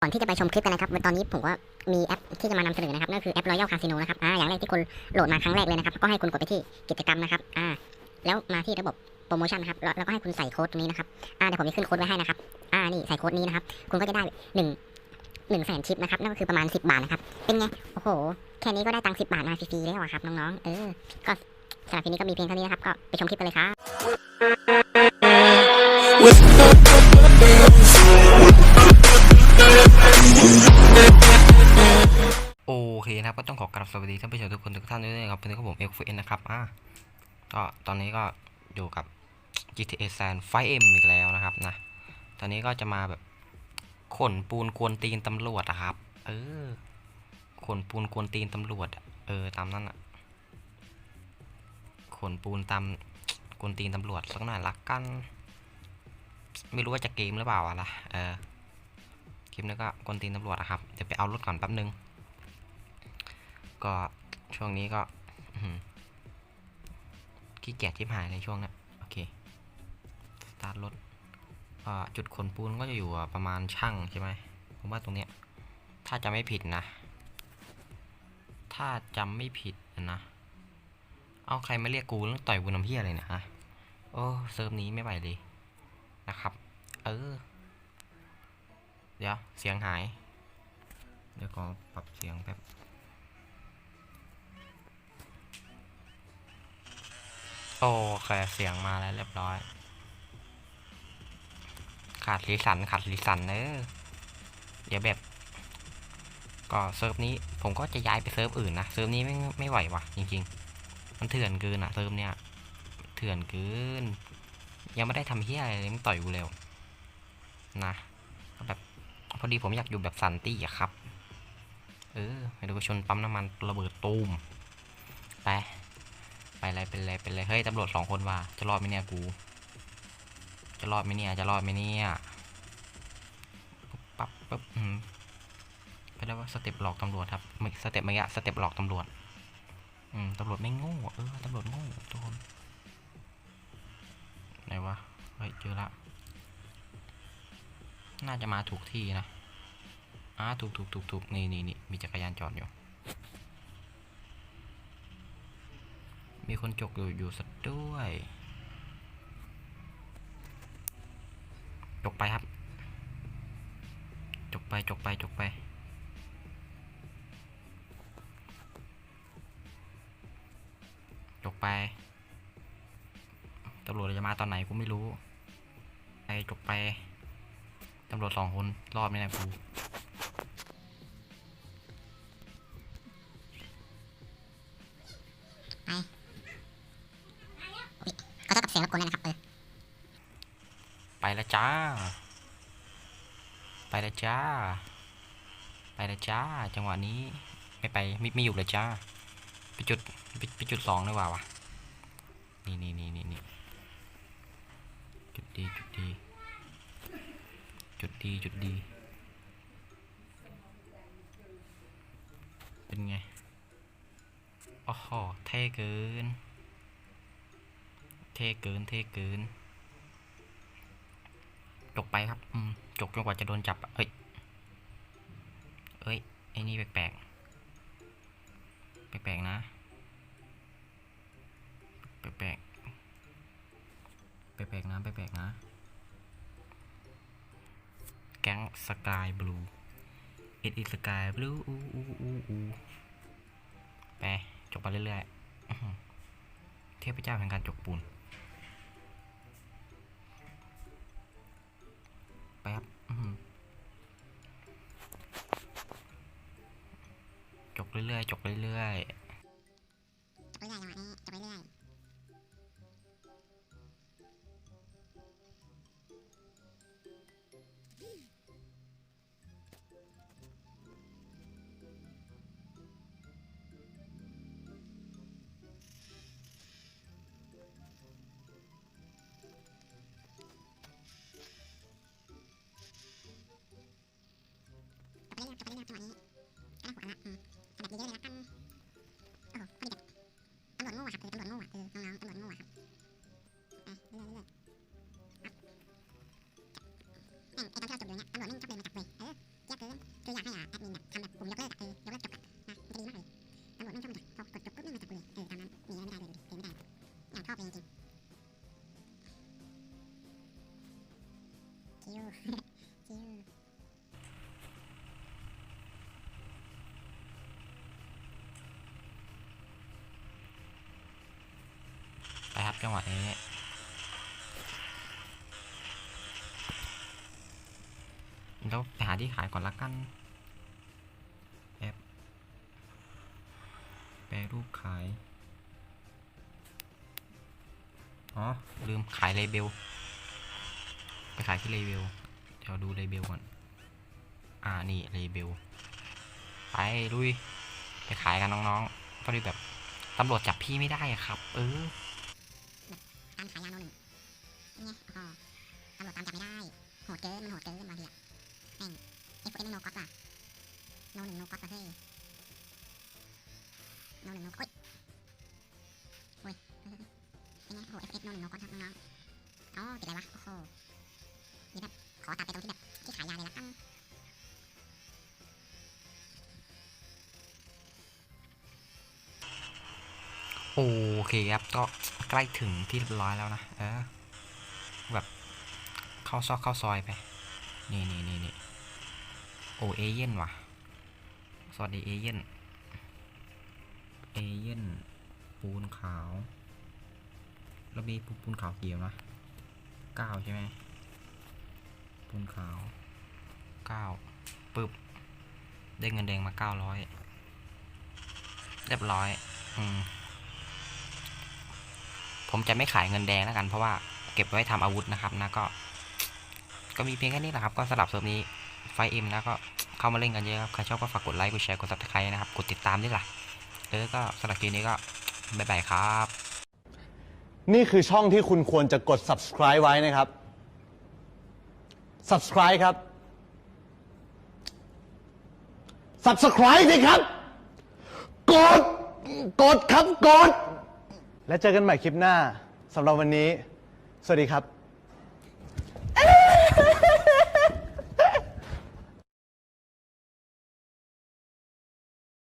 ก่อนที่จะไปชมคลิปกันนะครับตอนนี้ผมก็มีแอปที่จะมานำเสนอนะครับนั่นคือแอป Royal Casino นะครับอ่าอย่างแรกที่คุณโหลดมาครั้งแรกเลยนะครับ ก็ให้คุณกดไปที่กิจกรรมนะครับอ่าแล้วมาที่ระบบโปรโมชั่นนะครับแล้วก็ให้คุณใส่โค้ดตรงนี้นะครับอ่าเดี๋ยวผมจะขึ้นโค้ดไว้ให้นะครับอ่านี่ใส่โค้ดนี้นะครับ คุณก็จะได้หนึ่งหนึ่งแสนชิปนะครับนั่นก็คือประมาณ 10 บาทนะครับ เป็นไง โอ้โห แค่นี้ก็ได้ตังค์10บาทมาฟรีๆแล้วอครับน้องๆ เออ ก็สำหรับคลิปนี้ก็มีเพียงเท่านี้นะครับ ก็ไปชมคลิปกันเลยครับ รับสวัสดีท่านผู้ชมทุกคนทุกท่านด้วยนะครับเป็นผมเอ็กซ์นะครับอ่าก็ตอนนี้ก็อยู่กับ GTA San 5M อีกแล้วนะครับนะตอนนี้ก็จะมาแบบขนปูนกวนตีนตำรวจอะครับ เออขนปูนกวนตีนตำรวจเออตามนั้นอะขนปูนตามกวนตีนตำรวจสักหน่อยละกัน ไม่รู้ว่าจะเกมหรือเปล่าอะล่ะเออคลิปนี้ก็กวนตีนตำรวจอะครับเดี๋ยวไปเอารถก่อนแป๊บนึง ก็ช่วงนี้ก็ขี้เกียจที่หายในช่วงนี้โอเคสตาร์ทรถจุดขนปูนก็จะอยู่ประมาณช่างใช่ไหมผมว่าตรงเนี้ยถ้าจะไม่ผิดนะ ถ้าจำไม่ผิดนะ เอาใครมาเรียกกูแล้วต่อยกูน้ำเพี้ยอะไรเนี่ยฮะโอ้เซิร์ฟนี้ไม่ไหวเลยนะครับ เออ เดี๋ยว เสียงหาย เดี๋ยวขอปรับเสียงแป๊บ โอเคเสียงมาแล้วเรียบร้อย ขาดสีสันขาดสีสันเนอะเดี๋ยวแบบ ก็เซิร์ฟนี้ผมก็จะย้ายไปเซิร์ฟอื่นนะเซิร์ฟนี้ไม่ไม่ไหววะจริง ๆ มันเถื่อนเกินอะเซิร์ฟเนี้ยเถื่อนเกิน ยังไม่ได้ทำเฮียอะไรเลยมันต่อยกูเร็วนะแบบพอดีผมอยากอยู่แบบสันติอะครับ เออไปดูชนปั๊มน้ำมันระเบิดตูม เลยเป็นเลยเป็นเลยเฮ้ยตำรวจสองคนว่ะจะรอดไหมเนี่ยกู จะรอดไหมเนี่ยจะรอดไหมเนี่ยปุ๊บปั๊บอืมไปแล้วว่าสเต็ปหลอกตำรวจครับสเต็ปเมื่อกี้สเต็ปหลอกตำรวจอืมตำรวจไม่โง่เออตำรวจโง่ทุกคนไหนวะเฮ้ยเจอละน่าจะมาถูกที่นะอ่าถูกถูกถูกถูกนี่นี่นี่มีจักรยานจอดอยู่ มีคนจกอยู่อยู่สักด้วยจกไปครับ จกไปจกไปจกไป จกไป ตำรวจจะมาตอนไหนกูไม่รู้ ไปจกไป ตำรวจสองคน รอบนี้นะกู จ้า ไปล้วจ้า ไปล้วจ้า จังหวะนี้ ไม่ไปไม่ไม่อยู่ลยจ้า ไปจุดไปไปจุดสองดีกว่าวะนี่นี่นี่นี่นี่จุดดีจุดดี จุดดีจุดดี เป็นไงโอ้โหเท่เกิน เท่เกิน เท่เกิน จกไปครับอืมจกจนกว่าจะโดนจับเอ้ยเอ้ยไอ้นี่แปลกๆแปลกๆนะแปลกๆแปลกๆนะแปลกๆนะ แก๊งสกายบลูเอ็ดอีสกายบลูอูอูอูอูไปจกไปเรื่อยๆเทพเจ้าแห่งการจกปูน จกเรื่อยๆจกเรื่อยๆจะไปเรื่อยจังหวะนี้จะไปเรื่อยจะไปเรื่อยจะไปเรื่อยจังหวะนี้ก็ได้หัวละอืม อันดับเยอะๆเลยละกันโอ้โหพอดีแบบตำรวจโง่อะครับคือตำรวจโง่อะเออน้องๆตำรวจโง่อะครับไปเรื่อยๆเรื่อยๆครับแม่งไอ้ตอนที่เราจบอยู่เนี่ยตำรวจแม่งชอบเดินมาจับเว้ยเออเยอะเกินคืออยากให้อะแอดมินแบบทำแบบปุ่มยกเลิกอะเออยกเลิกจบอะนะมันจะดีมากเลยตำรวจไม่ชอบมาจับพอกดจบปุ๊บไม่มาจับกูเลยเออตามนั้นหนีอะไรไม่ได้เลยดิหนีไม่ได้อยากชอบเลยจริงๆคิว จังหวะนี้แล้วไปหาที่ขายก่อนละกันแอปแปรรูปขาย อ๋อ ลืมขายเลเบล ไปขายที่เลเบล เดี๋ยวดูเลเบลก่อน อ่า นี่เลเบล ไปลุย ไปขายกันน้องๆพอดีแบบตำรวจจับพี่ไม่ได้ครับ เออ การขายยาโนหนึ่งเนี่ยอ๋อตำรวจตามจับไม่ได้ โหดเกิน มันโหดเกินบางทีอะแม่งเอฟเอ็นโนก๊อตว่ะโนหนึ่งโนก๊อตว่ะเฮ้ยโนหนึ่งโนก๊อตโอ้ยโอ้ยเป็นไงโอ้เอฟเอฟโนหนึ่งโนก๊อตครับน้องๆอ๋อติดอะไรวะ โอ้โหนี่แบบขอตัดไปตรงที่แบบที่ขายยาเลยละกัน โอเคครับ ก็ใกล้ถึงที่เรียบร้อยแล้วนะ เออ แบบเข้าซอกเข้าซอยไป นี่นี่นี่นี่โอเอเย่นว่ะ สวัสดีเอเย่น เอเย่นปูนขาวแล้วมีปูปูนขาวกี่นะเก้าใช่ไหมปูนขาวเก้าปึ๊บ ได้เงินแดงมาเก้าร้อยเรียบร้อย อืม ผมจะไม่ขายเงินแดงแล้วกัน เพราะว่าเก็บไว้ทำอาวุธนะครับนะก็ ก็มีเพียงแค่นี้แหละครับ ก็สลับเซิร์ฟนี้ไฟเอ็มนะก็เข้ามาเล่นกันเยอะครับ ใครชอบก็ฝากกดไลค์ กดแชร์ กดซับสไครต์นะครับ กดติดตามด้วยล่ะเออก็สำหรับคลิปนี้ก็บ๊ายบายครับ นี่คือช่องที่คุณควรจะกด subscribe ไว้นะครับ subscribe ครับ subscribe สิครับ กด กดครับ กด และเจอกันใหม่คลิปหน้าสำหรับวันนี้ สวัสดีครับ